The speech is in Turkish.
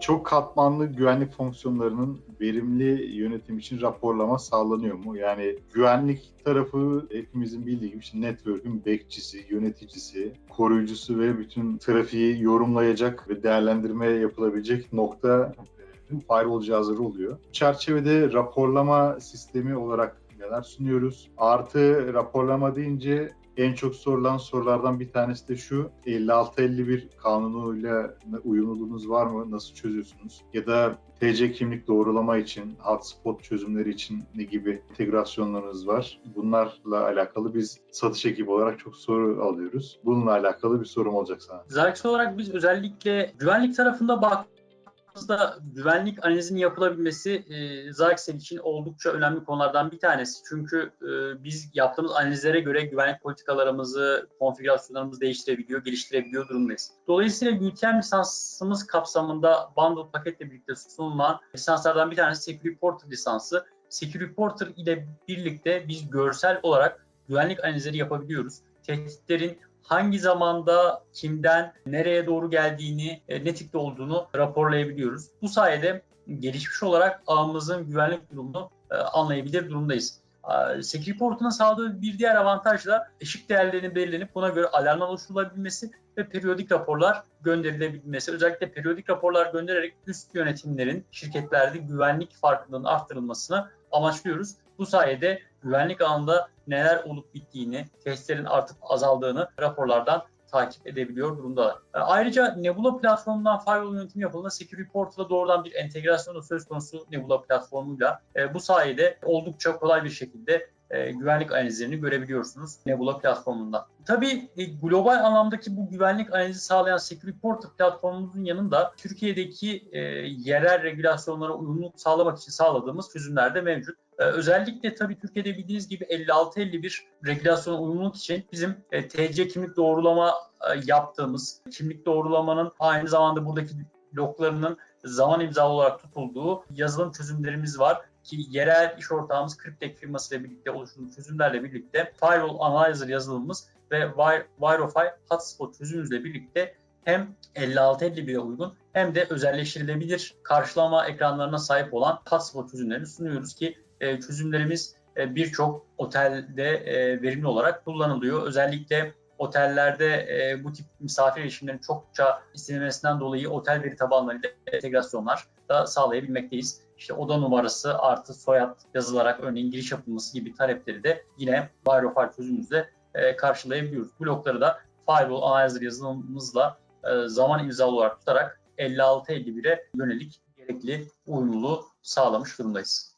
çok katmanlı güvenlik fonksiyonlarının verimli yönetim için raporlama sağlanıyor mu? Yani güvenlik tarafı hepimizin bildiği gibi işte network'ün bekçisi, yöneticisi, koruyucusu ve bütün trafiği yorumlayacak ve değerlendirme yapılabilecek nokta e, firewall cihazları oluyor. Çerçevede raporlama sistemi olarak neler sunuyoruz? Artı raporlama deyince en çok sorulan sorulardan bir tanesi de şu. 5651 kanunuyla uyumluluğunuz var mı? Nasıl çözüyorsunuz? Ya da TC kimlik doğrulama için, hotspot çözümleri için ne gibi integrasyonlarınız var? Bunlarla alakalı biz satış ekibi olarak çok soru alıyoruz. Bununla alakalı bir sorum olacak sana. Zax olarak biz özellikle güvenlik tarafında bak baktığımızda güvenlik analizinin yapılabilmesi e, Zaxxel için oldukça önemli konulardan bir tanesi. Çünkü e, biz yaptığımız analizlere göre güvenlik politikalarımızı, konfigürasyonlarımızı değiştirebiliyor, geliştirebiliyor durumdayız. Dolayısıyla UTM lisansımız kapsamında bundle paketle birlikte sunulan lisanslardan bir tanesi Security Porter lisansı. Security Porter ile birlikte biz görsel olarak güvenlik analizleri yapabiliyoruz. Tehditlerin hangi zamanda kimden nereye doğru geldiğini, e, ne tipte olduğunu raporlayabiliyoruz. Bu sayede gelişmiş olarak ağımızın güvenlik durumunu e, anlayabilir durumdayız. Security Port'un sağladığı bir diğer avantaj da eşik değerlerinin belirlenip buna göre alarmlar oluşturulabilmesi ve periyodik raporlar gönderilebilmesi. Özellikle periyodik raporlar göndererek üst yönetimlerin şirketlerde güvenlik farkındalığının arttırılmasını amaçlıyoruz. Bu sayede güvenlik alanında neler olup bittiğini, testlerin artıp azaldığını raporlardan takip edebiliyor durumda. E, ayrıca Nebula platformundan firewall yönetimi yapıldığında Security Portal'a doğrudan bir entegrasyon söz konusu Nebula platformuyla. E, bu sayede oldukça kolay bir şekilde e, güvenlik analizlerini görebiliyorsunuz Nebula platformunda. Tabii e, global anlamdaki bu güvenlik analizi sağlayan Security Portal platformumuzun yanında Türkiye'deki e, yerel regülasyonlara uyumluluk sağlamak için sağladığımız çözümler de mevcut. Özellikle tabii Türkiye'de bildiğiniz gibi 56-51 regülasyona uyumluluk için bizim TC kimlik doğrulama yaptığımız, kimlik doğrulamanın aynı zamanda buradaki loglarının zaman imzalı olarak tutulduğu yazılım çözümlerimiz var ki yerel iş ortağımız Cryptek firması ile birlikte oluşturduğu çözümlerle birlikte Firewall Analyzer yazılımımız ve Wirify Hotspot çözümümüzle birlikte hem 5651'e uygun hem de özelleştirilebilir karşılama ekranlarına sahip olan hotspot çözümlerini sunuyoruz ki e, çözümlerimiz e, birçok otelde e, verimli olarak kullanılıyor. Özellikle otellerde e, bu tip misafir erişimlerin çokça istenilmesinden dolayı otel veri tabanlarıyla entegrasyonlar da sağlayabilmekteyiz. İşte oda numarası artı soyad yazılarak örneğin giriş yapılması gibi talepleri de yine Firewall çözümümüzle e, karşılayabiliyoruz. Blokları da Firewall Analyzer yazılımımızla e, zaman imzalı olarak tutarak 56-51'e yönelik gerekli uyumluluğu sağlamış durumdayız.